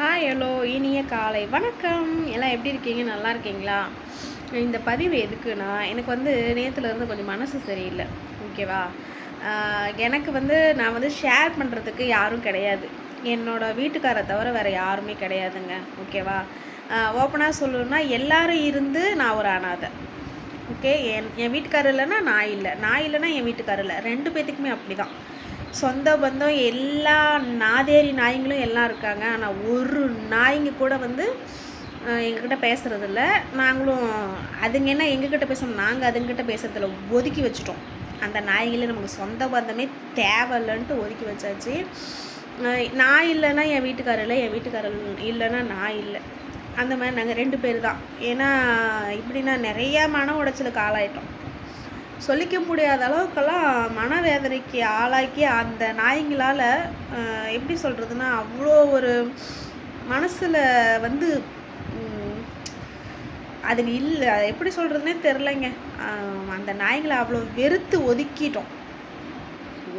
Hi hello இனிய காலை வணக்கம். எல்லாம் எப்படி இருக்கீங்க? நல்லா இருக்கீங்களா? இந்த பதிவு எதுக்குன்னா எனக்கு வந்து நேற்றுலேருந்து கொஞ்சம் மனசு சரியில்லை. ஓகேவா? எனக்கு வந்து நான் வந்து ஷேர் பண்ணுறதுக்கு யாரும் கிடையாது. என்னோடய வீட்டுக்காரை தவிர வேறு யாருமே கிடையாதுங்க. ஓகேவா? ஓப்பனாக சொல்லணுன்னா எல்லோரும் இருந்து நான் ஒரு அனாதை. ஓகே? என் என் வீட்டுக்காரர் இல்லைன்னா நான் இல்லை. நான் இல்லைன்னா என் வீட்டுக்காரர் இல்லை. ரெண்டு பேர்த்துக்குமே அப்படி தான் சொந்த பந்தம் எல்லா நாதேரி நாய்ங்களும் எல்லாம் இருக்காங்க. ஆனால் ஒரு நாய்ங்க கூட வந்து எங்ககிட்ட பேசுகிறதில்ல நாங்களும் அதுங்க என்ன எங்ககிட்ட பேசணும் நாங்கள் அதுங்கிட்ட பேசுகிறதில்ல ஒதுக்கி வச்சுட்டோம். அந்த நாய்களே நமக்கு சொந்த பந்தமே தேவையில்லைன்ட்டு ஒதுக்கி வச்சாச்சு. நான் இல்லைன்னா என் வீட்டுக்காரர் இல்லை என் வீட்டுக்காரர் இல்லைன்னா நான் இல்லை. அந்த மாதிரி நாங்கள் ரெண்டு பேர் தான். ஏன்னா இப்படின்னா நிறையா மன உடைச்சலுக்கு ஆளாயிட்டோம். சொல்லிக்க முடியாத அளவுக்கெல்லாம் மனவேதனைக்கு ஆளாக்கி அந்த நாய்ங்களால் எப்படி சொல்கிறதுனா அவ்வளோ ஒரு மனசில் வந்து அதுங்க இல்லை எப்படி சொல்கிறதுனே தெரிலங்க அந்த நாய்ங்களை அவ்வளோ வெறுத்து ஒதுக்கிட்டோம்.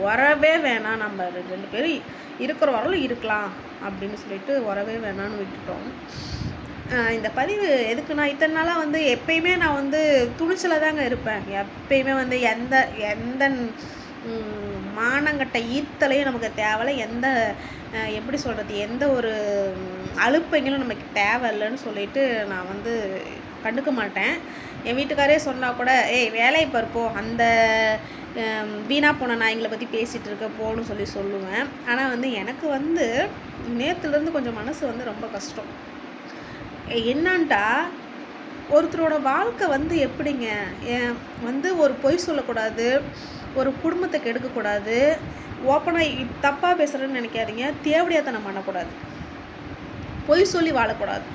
உறவே வேணாம் நம்ம ரெண்டு பேரும் இருக்கிற வரலும் இருக்கலாம் அப்படின்னு சொல்லிட்டு உறவே வேணான்னு விட்டுட்டோம். இந்த பதிவு எதுக்குன்னா இத்தனை நாளாக வந்து எப்பயுமே நான் வந்து துணிச்சலாக தாங்க இருப்பேன். எப்பயுமே வந்து எந்த எந்த மானங்கட்ட ஈத்தலையும் நமக்கு தேவையில்லை. எந்த எப்படி சொல்கிறது எந்த ஒரு அழுப்பைங்களும் நமக்கு தேவையில்லைன்னு சொல்லிட்டு நான் வந்து கண்டுக்க மாட்டேன். என் வீட்டுக்காரே சொன்னால் கூட ஏய் வேலையை பருப்போம் அந்த வீணாக போன நாய்ங்களை பற்றி பேசிகிட்டு இருக்க போகணும்னு சொல்லி சொல்லுவேன். ஆனால் வந்து எனக்கு வந்து நேற்றுலேருந்து கொஞ்சம் மனசு வந்து ரொம்ப கஷ்டம். என்னான்ட்டா ஒருத்தரோட வாழ்க்கை வந்து எப்படிங்க? வந்து ஒரு பொய் சொல்லக்கூடாது ஒரு குடும்பத்தை கெடுக்கக்கூடாது ஓப்பனாக தப்பாக பேசுகிறேன்னு நினைக்காதீங்க தேவடியாத்தனம் பண்ணக்கூடாது பொய் சொல்லி வாழக்கூடாது.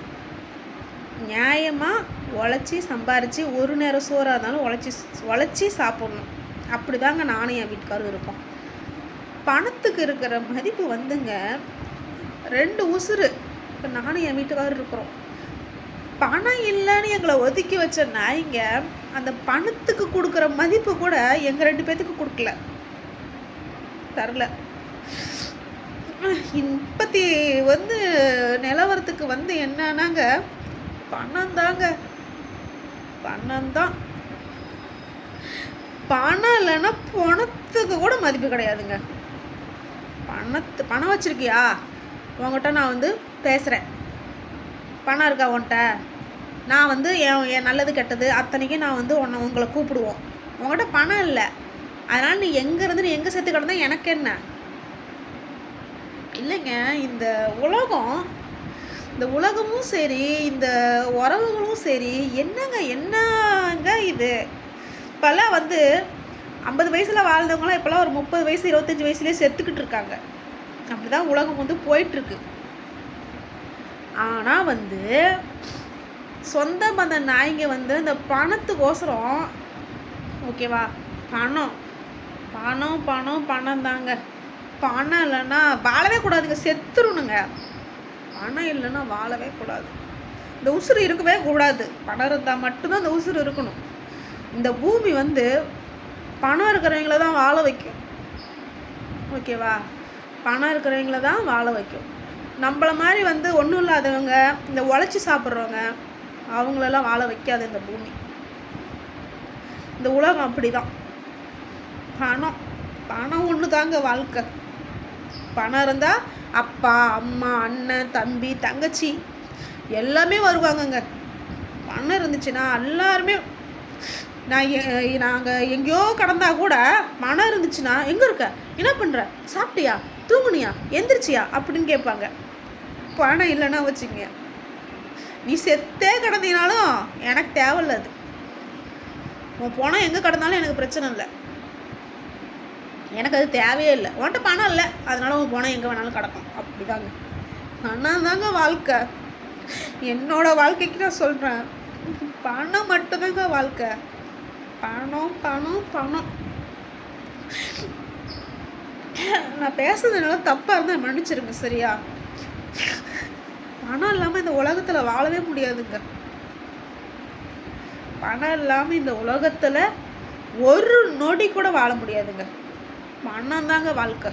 நியாயமாக உழைச்சி சம்பாரித்து ஒரு நேரம் சோறாக இருந்தாலும் உழைச்சி உழைச்சி சாப்பிட்ணும். அப்படி தாங்க நானும் என் வீட்டுக்காரும் இருப்போம் பணத்துக்கு இருக்கிற மதிப்பு வந்துங்க ரெண்டு உசுறு. இப்போ நானும் என் வீட்டுக்காரர் இருக்கிறோம். பணம் இல்லைன்னு எங்களை ஒதுக்கி வச்ச நாய்ங்க அந்த பணத்துக்கு கொடுக்குற மதிப்பு கூட எங்கள் ரெண்டு பேத்துக்கு கொடுக்கல. தரல. இப்பத்தி வந்து நிலவரத்துக்கு வந்து என்னன்னாங்க? பணம் தாங்க. பணம் தான். பணம் இல்லைன்னா பணத்துக்கு கூட மதிப்பு கிடையாதுங்க. பணத்து பணம் வச்சிருக்கியா? உங்ககிட்ட நான் வந்து பேசுகிறேன் பணம் இருக்கா உன்கிட்ட? நான் வந்து என் என் நல்லது கெட்டது அத்தனைக்கும் நான் வந்து உன்னை உங்களை கூப்பிடுவோம். உங்கள்கிட்ட பணம் இல்லை. அதனால் நீ எங்கேருந்து நீ எங்கே சேர்த்து கிடந்தா எனக்கு என்ன? இல்லைங்க இந்த உலகம் இந்த உலகமும் சரி இந்த உறவுகளும் சரி என்னங்க என்னங்க இது? இப்போல்லாம் வந்து ஐம்பது வயசில் வாழ்ந்தவங்களாம் இப்போல்லாம் ஒரு முப்பது வயசு இருபத்தஞ்சி வயசுலேயே செத்துக்கிட்டு இருக்காங்க. அப்படி தான் உலகம் வந்து போயிட்டுருக்கு ஆனால் வந்து சொந்த பந்த நாய்ங்க வந்து இந்த பணத்துக்கோசரம் ஓகேவா? பணம். பணம் பணம் பணம் தாங்க. பணம் இல்லைன்னா வாழவே கூடாதுங்க. செத்துருணுங்க. பணம் இல்லைன்னா வாழவே கூடாது. இந்த உசுறு இருக்கவே கூடாது. பணம் இருந்தால் மட்டும்தான் இந்த உசுறு இருக்கணும். இந்த பூமி வந்து பணம் இருக்கிறவங்கள தான் வாழ வைக்கும். ஓகேவா? பணம் இருக்கிறவங்கள தான் வாழ வைக்கும். நம்மள மாதிரி வந்து ஒன்றும் இல்லாதவங்க இந்த உழைச்சி சாப்பிட்றவங்க அவங்களெல்லாம் வாழ வைக்காது இந்த பூமி. இந்த உலகம் அப்படி தான் பணம் பணம் ஒன்று தாங்க வாழ்க்கை. பணம் இருந்தால் அப்பா அம்மா அண்ணன் தம்பி தங்கச்சி எல்லாமே வருவாங்கங்க. பணம் இருந்துச்சுன்னா எல்லாருமே நான் நாங்கள் எங்கேயோ கடந்தால் கூட பணம் இருந்துச்சுன்னா எங்கே இருக்க? என்ன பண்ணுற சாப்பிட்டியா? தூங்குனியா? எந்திரிச்சியா? அப்படின்னு கேட்பாங்க. பணம் இல்லைன்னா வச்சுங்க நீ செத்தே கிடந்தினாலும் எனக்கு தேவையில்ல அது. உன் பணம் எங்கே கிடந்தாலும் எனக்கு பிரச்சனை இல்லை. எனக்கு அது தேவையே இல்லை. உன்ட்ட பணம் இல்லை. அதனால உன் பணம் எங்கே வேணாலும் கிடக்கும். அப்படிதாங்க. பணம் தாங்க வாழ்க்கை. என்னோட வாழ்க்கைக்கு நான் சொல்கிறேன் பணம் மட்டும்தாங்க வாழ்க்கை. பணம் பணம் பணம். நான் பேசுறதுனால தப்பாக இருந்தால் மன்னிச்சிருங்க சரியா? பணம் இல்லாமல் இந்த உலகத்தில் வாழவே முடியாதுங்க. பணம் இல்லாமல் இந்த உலகத்தில் ஒரு நொடி கூட வாழ முடியாதுங்க. பணம் தாங்க வாழ்க்கை.